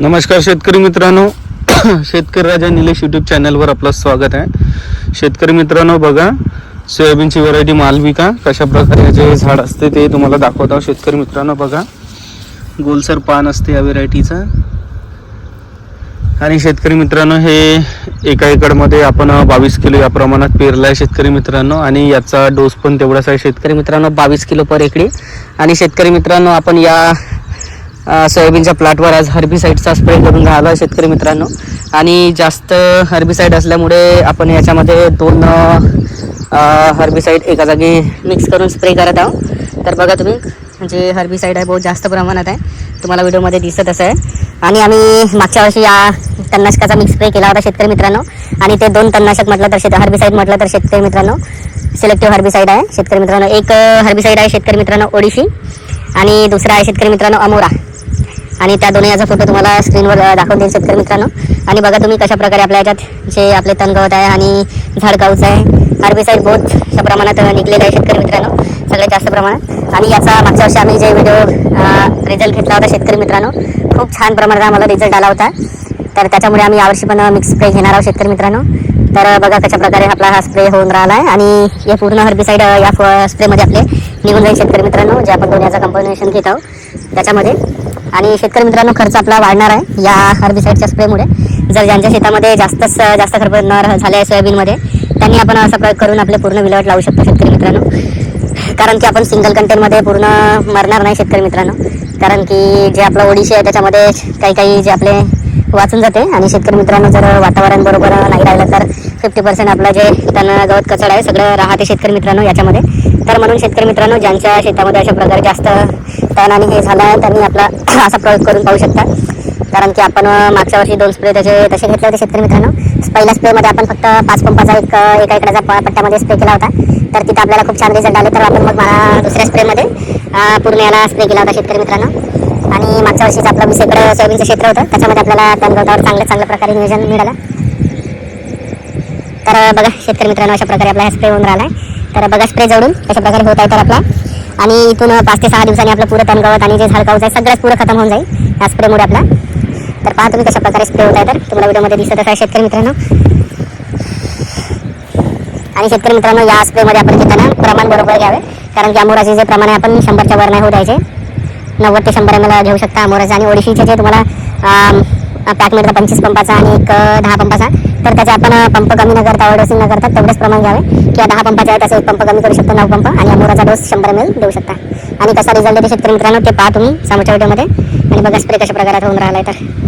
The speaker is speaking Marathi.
नमस्कार शेतकरी मित्रांनो. शेतकरी राजा निलेश यूट्यूब चॅनलवर आपलं स्वागत आहे. शेतकरी मित्रांनो बघा सोयाबीनची व्हरायटी मालविका कशा प्रकारे जे झाड असते ते तुम्हाला दाखवत आहोत. शेतकरी मित्रांनो बघा गोलसर पान असते या व्हरायटीचं आणि शेतकरी मित्रांनो हे एका एकरमध्ये आपण बावीस किलो या प्रमाणात पेरलं आहे शेतकरी मित्रांनो. आणि याचा डोस पण तेवढाच आहे शेतकरी मित्रांनो बावीस किलो पर एकडी आणि शेतकरी मित्रांनो आपण या सोयाबीनच्या प्लॉटवर आज हर्बिसाईडचा स्प्रे करून राहिलो आहे शेतकरी मित्रांनो. आणि जास्त हर्बिसाईड असल्यामुळे आपण याच्यामध्ये दोन हर्बिसाईड एका जागी मिक्स करून स्प्रे करत आहोत. तर बघा तुम्ही म्हणजे जे हर्बिसाईड आहे बहुत जास्त प्रमाणात आहे. तुम्हाला व्हिडिओमध्ये दिसत असं आहे आणि आम्ही मागच्या वर्षी या तणनाशकाचा मिक्स स्प्रे केला होता शेतकरी मित्रांनो. आणि ते दोन तणनाशक म्हटलं तर शेत हर्बिसाईड म्हटलं तर शेतकरी मित्रांनो. सिलेक्टिव्ह हर्बिसाईड आहे शेतकरी मित्रांनो. एक हर्बिसाईड आहे शेतकरी मित्रांनो ओडिशी. आणि दुसरा आहे शेतकरी मित्रांनो अमोरा. आणि त्या दोन्ही याचा फोटो तुम्हाला स्क्रीनवर दाखवून देईल शेतकरी मित्रांनो. आणि बघा तुम्ही कशा प्रकारे आपल्या याच्यात जे आपले तणगवत आहे आणि झाडगावचं आहे हर्बिसाईड बहुत अशा प्रमाणात निघलेलं आहे शेतकरी मित्रांनो सगळ्यात जास्त प्रमाणात. आणि याचा मागच्या वर्षी आम्ही जे व्हिडिओ रिझल्ट घेतला होता शेतकरी मित्रांनो खूप छान प्रमाणात आम्हाला रिझल्ट आला होता. तर त्याच्यामुळे आम्ही यावर्षी पण मिक्स स्प्रे घेणार आहोत शेतकरी मित्रांनो. तर बघा कशा प्रकारे आपला हा स्प्रे होऊन राहिला आहे आणि हे पूर्ण हर्बिसाईड या स्प्रेमध्ये आपले निघून जाईल शेतकरी मित्रांनो जे आपण दोन याचा घेत आहोत. त्याच्यामध्ये आणि शेतकरी मित्रांनो खर्च आपला वाढणार आहे या हर्बिसाईडच्या स्प्रेमुळे. जर ज्यांच्या शेतामध्ये जास्तच जास्त खर्च न झाले आहे सोयाबीनमध्ये त्यांनी आपण असा प्रयोग करून आपले पूर्ण विल्हेवाट लावू शकतो शेतकरी मित्रांनो. कारण की आपण सिंगल कंटेनमध्ये पूर्ण मरणार नाही शेतकरी मित्रांनो. कारण की जे आपलं ओडिशी आहे त्याच्यामध्ये काही काही जे आपले वाचून जाते. आणि शेतकरी मित्रांनो जर वातावरण बरोबर नाही राहिलं तर फिफ्टी पर्सेंट आपलं जे तण गवत कचड आहे सगळं राहते शेतकरी मित्रांनो याच्यामध्ये. तर म्हणून शेतकरी मित्रांनो ज्यांच्या शेतामध्ये अशा प्रकारे जास्त तण आणि हे झालं आहे त्यांनी आपला असा प्रयोग करून पाहू शकता. कारण की आपण मागच्या वर्षी दोन स्प्रे त्याचे तसे घेतले होते शेतकरी मित्रांनो. पहिल्या स्प्रेमध्ये आपण फक्त पाच पंपाचा एक एका एकराचा प- पट्ट्यामध्ये स्प्रे केला होता. तर तिथं आपल्याला खूप छान रिझल्ट आले तर आपण मग दुसऱ्या स्प्रेमध्ये पूर्ण याला स्प्रे केला होता शेतकरी मित्रांनो. आणि मागच्या वर्षीच आपलं वीस एकर सोयाबीनचं क्षेत्र होतं त्याच्यामध्ये आपल्याला तणगवतावर चांगल्या चांगल्या प्रकारे नियोजन मिळालं. तर बघा शेतकरी मित्रांनो अशा प्रकारे आपला स्प्रे होऊन राहिला आहे तर बघा स्प्रे जोडून अशा प्रकारे होत आहे तर आपला आणि इथून पाच ते सहा दिवसांनी आपलं पुरं तणगवत आणि जे झाडकावत आहे सगळंच पुरं खतम होऊन जाईल. या स्प्रेमुळे आपला. तर पहा तुम्ही कशा प्रकारे स्प्रे होत आहे तर. तुम्हाला व्हिडिओमध्ये दिसत आहे शेतकरी मित्रांनो. आणि शेतकरी मित्रांनो या स्प्रेमध्ये आपण घेताना प्रमाण बरोबर घ्यावे. कारण की अमोराचे जे प्रमाण आहे आपण शंभरच्या वर नाही होऊ द्यायचे. नव्वद ते शंभर एम घेऊ शकता अमोराचे आणि ओडिशीचे जे तुम्हाला पॅक मिळतं पंचवीस पंपाचा आणि एक दहा पंपाचा. तर त्याचे आपण पंप कमी न करता ओव्हरडोसिंग न करता तेवढेच प्रमाण घ्यावे. किंवा दहा पंपाचा आहे त्याचा एक पंप कमी करू शकतो नऊ पंप. आणि अमोराचा डोस शंभर एम एल देऊ शकता. आणि कसा रिझल्ट देते शेतकरी मित्रांनो ते पहा तुम्ही समोरच्या व्हिडिओमध्ये आणि बघा स्प्रे कशा प्रकारात होऊन राहिला आहे तर.